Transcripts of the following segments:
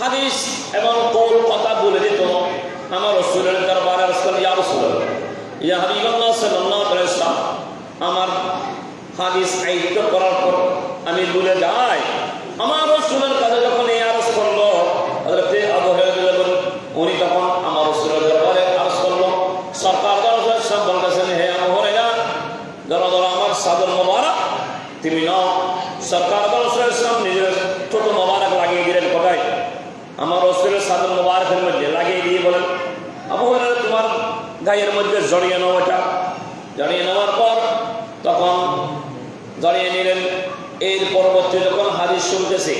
হাদিস এবং কৌল কথা বলে দিত আমার রসুলের দরবারে, রসুল ইয়া রসুল ইয়া হাবিবাল্লাহ সাল্লাল্লাহু আলাইহি সাল্লাম আমার হাদিস আয়ত্ত করার পর আমি ভুলে যাই, আমার রসুলের কাছে যখন এই আরজ করল, হযরতে আবু উনি তখন আমার রসুলের দরবারে আরজ করল, সরকার দরবার সব বলতেছেন হে আবু ধরো আমার সাদর মোবারক, তুমি নাও। সরকার দরবার নিজের ছোট মোবারক লাগিয়ে দিলেন কোথায় আমার রসুলের সাদর মোবারকের মধ্যে লাগিয়ে দিয়ে বলেন, আবু তোমার গায়ের মধ্যে জড়িয়ে নাও এটা জড়িয়ে নেওয়ার পর তখন জড়িয়ে নিলেন। এর পরবর্তী যখন হাদিস শুনতেছে,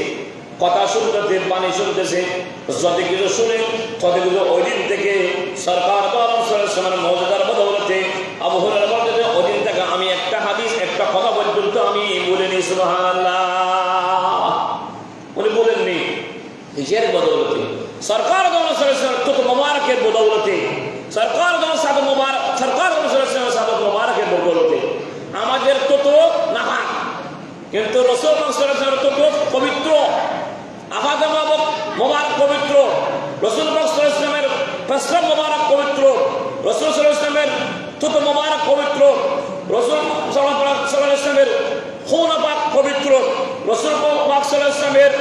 কথা শুনতেছে পানি শুনতেছে যত কিছু শুনে তত কিছু ওই দিন থেকে সরকার মৌজাদার বদৌলতে আবহাওয়ার বলতে ওই দিন থেকে আমি একটা হাদিস, একটা কথা পর্যন্ত আমি বলে উনি বলেননি কিসের বদৌলতে। সরকার কত মোবারকের বদৌলতে, সরকার সরকার মোবারকের বদৌলতে, আমাদের তত না কিন্তু রসুল কত পবিত্র। আফাদ মোবারক পবিত্র রসুল ইসলামের প্রশ্রম মোবারক পবিত্র রসুল ইসলামের তুত মোবারক পবিত্র রসুল সাল্লাহ ইসলামের খুন পাক পবিত্র রসুল পাক সাল্লাহ ইসলামের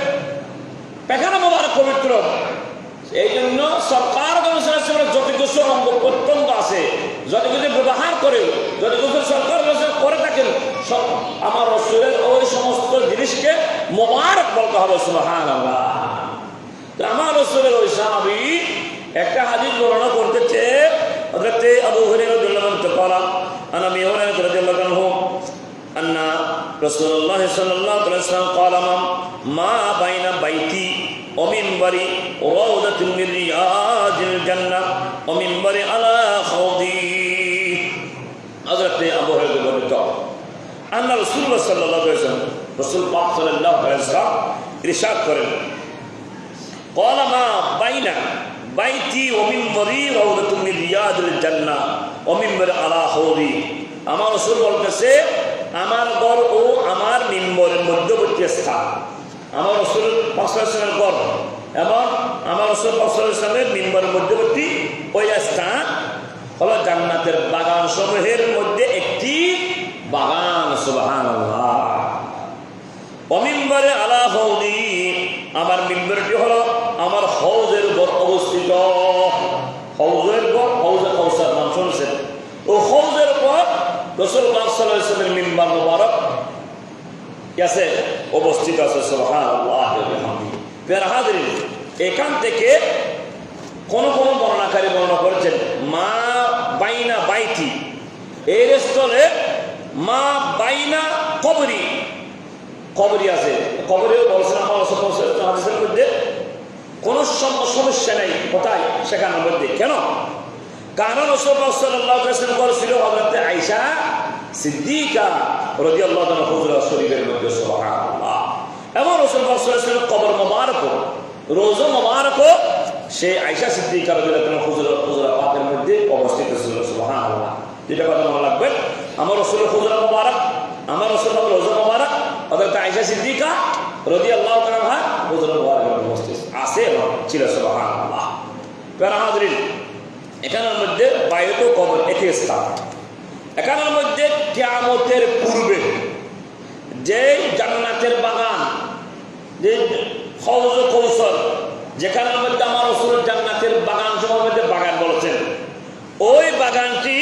পেখানা মোবারক পবিত্র এই জন্য সরকার গণসংস্থানের যত কিছু অঙ্গ প্রত্যঙ্গ আছে যত কিছু ব্যবহার করে যত কিছু সরকার করে থাকেন সব আমার রসুলের ওই সমস্ত জিনিসকে মোবারক বলতে হবে সুবাহান আমার রসুলের ওই সাহাবি একটা হাদিস বর্ণনা করতেছে হযরতে আবু হুরায়রা রাদিয়াল্লাহু আনহু قال انا ابي هريره رضي الله عنه ان رسول الله صلى الله عليه وسلم قال ما بين بيتي ومنبري روضة من رياض الجنة ومنبري على خوضي حضرت أبو هريرة বর্ণিত أن رسول الله صلى الله عليه وسلم رسول পাক সাল্লাল্লাহু আলাইহি ওয়াসাল্লাম ইরশাদ করেন قال ما بين বাইতি ومنبري روضة من رياض الجنة ومنبري على خوضي আমার রসুল বলতেছে আমার ঘর ও আমার মিম্বরের মধ্যবর্তী স্থান আমার রসুল পাকসালের ঘর এবং আমার রসুল পাকসালের মিম্বরের মধ্যবর্তী ওই স্থান হলো জান্নাতের বাগান সমূহের মধ্যে একটি বাগান সুবাহান অমিম্বরে আলা হৌদি আমার মিম্বরটি হলো আমার হৌজের উপর অবস্থিত। হৌজের উপর হৌজে কৌসার নাম শুনছেন। ও হৌজের উপর রসুল পাকসালের মিম্বার মুবারক আছে অবস্থিত আছে হাজরিন, এখান থেকে কোন কোন বর্ণাকারী বর্ণনা করেছেন, মা বাইনা বাইতি। এর স্থলে মা বাইনা কবরি। কবরি আছে। কবরিও বলছেন মধ্যে, কোনো সমস্যা নেই, কোথায়? সেখানের মধ্যে। কেন? কারণ হজরতে আইসা সিদ্দিকা রদি আল্লাহ হুজরা শরীফের মধ্যে সুবহানাল্লাহ। এবং রসুল কবর মোবারক রোজ মোবারক সে আইসা সিদ্দিকা রদি আল্লাহ হুজরা মধ্যে অবস্থিত ছিল, সুবহানাল্লাহ। যেটা কথা মনে আমার রসুল হুজরা মোবারক, আমার রসুল রোজা মোবারক, হযরত আইসা সিদ্দিকা রদি আল্লাহ মোবারকের উপস্থিত আছে এবং ছিল, সুবহানাল্লাহ। প্যারা এখানের মধ্যে বায়ুত কবর একই স্থান এখানের মধ্যে কেয়ামতের পূর্বে যে জান্নাতের বাগান যে ফৌজ কৌশল যেখানের মধ্যে আমার রসুল জান্নাতের বাগান সবার মধ্যে বাগান বলেছেন, ওই বাগানটি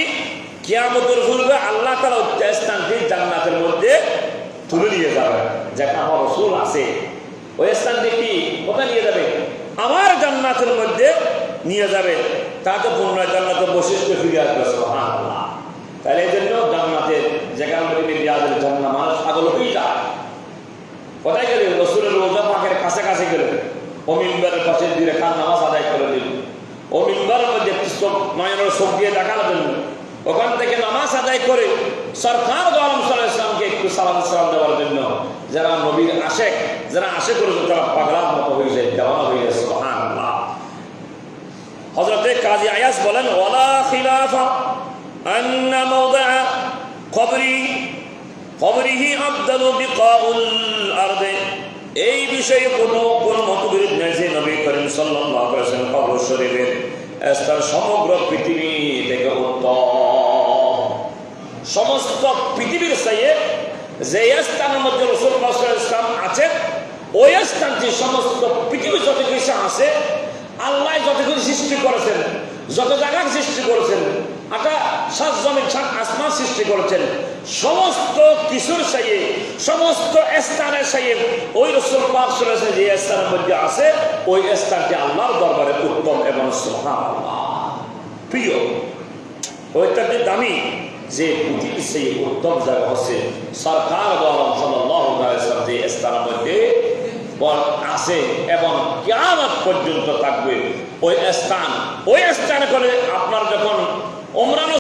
কেয়ামতের পূর্বে আল্লাহ তালা স্থানটি জান্নাতের মধ্যে তুলে নিয়ে যাবে যেখানে আমার রসুল আছে ওই স্থানটি কি? কোথায় নিয়ে যাবে? আমার জান্নাতের মধ্যে নিয়ে যাবে। তাতে পুনরায় জান্নাতের বৈশিষ্ট্য ফিরে আসবে, সুবহানাল্লাহ। তাহলে এই জন্য জান্নাতের যেখানে মধ্যে রিয়াজের জন্য মানুষ হয়েই যায়। কোথায় গেলে? রসুলের রোজা পাকের কাছে কাছে গেলে। ও মিম্বারের পাশে দিয়ে খান নামাজ আদায় করে দিল। ও মধ্যে নয়নের চোখ দিয়ে দেখার জন্য। ওখান থেকে নামাজ আদায় করে সরকার সাল্লাহ ইসলামকে একটু সালাম সালাম দেওয়ার জন্য যারা নবীর আশেক, যারা আশে করেছে তারা পাগলার মতো হয়ে যায় দেওয়ানা হয়ে গেছে হজরতে কাজী আয়াস বলেন, ওয়ালা খিলাফা আন্না মাওদা কবরি কবরিহি আফদালু বিকাউল আরদে এই বিষয়ে কোনো কোনো মতবিরোধ নেই যে নবী স্থান সমগ্র পৃথিবী থেকে উত্তম সমস্ত পৃথিবীর চাইয়ে যে স্থানের মধ্যে রসুল ইসলাম আছেন ওই স্থানটি সমস্ত পৃথিবী যত কিছু আছে, আল্লাহ যত কিছু সৃষ্টি করেছেন, যত জায়গা সৃষ্টি করেছেন আটা সৃষ্টি করেছেন। সমস্ত সাইয়ে সমস্ত সাইয়ে, ওই যে স্থানের মধ্যে ওই স্থানটি দরবারে উত্তম এবং প্রিয় ওইটাকে দামি যে সেই উত্তম জায়গা হচ্ছে সরকার যে স্থানের মধ্যে এবং কিয়ামত পর্যন্ত থাকবে। ওই স্থান, ওই স্থানে করে আপনার যখন ওমরানো